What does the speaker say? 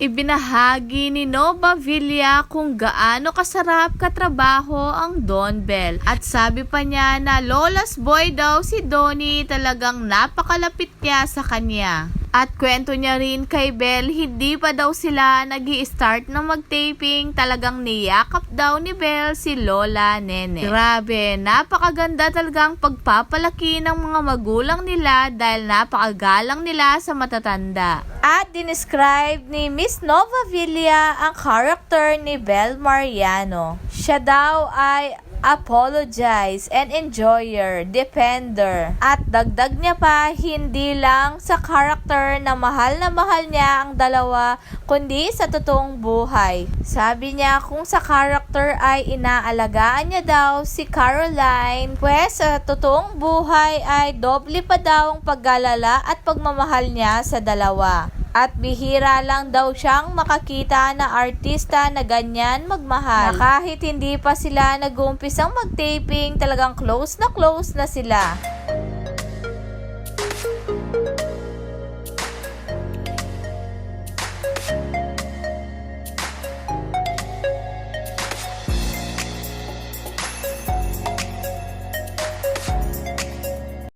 Ibinahagi ni Nova Villa kung gaano kasarap katrabaho ang Don Bell. At sabi pa niya na Lola's boy daw si Donnie talagang napakalapit niya sa kanya. At kwento niya rin kay Bell, hindi pa daw sila nag start ng mag-taping. Talagang niyakap daw ni Bell si Lola Nene. Grabe, napakaganda talagang pagpapalaki ng mga magulang nila dahil napakagalang nila sa matatanda. At dinescribe ni Miss Nova Villa ang character ni Belle Mariano. Siya daw ay apologize and enjoyer, defender. At dagdag niya pa, hindi lang sa character na mahal na mahal niya ang dalawa, kundi sa totoong buhay. Sabi niya kung sa character ay inaalagaan niya daw si Caroline, pues sa totoong buhay ay doble pa daw ang paggalala at pagmamahal niya sa dalawa. At bihira lang daw siyang makakita na artista na ganyan magmahal. Na kahit hindi pa sila nag-uumpisang mag-taping, talagang close na close na sila.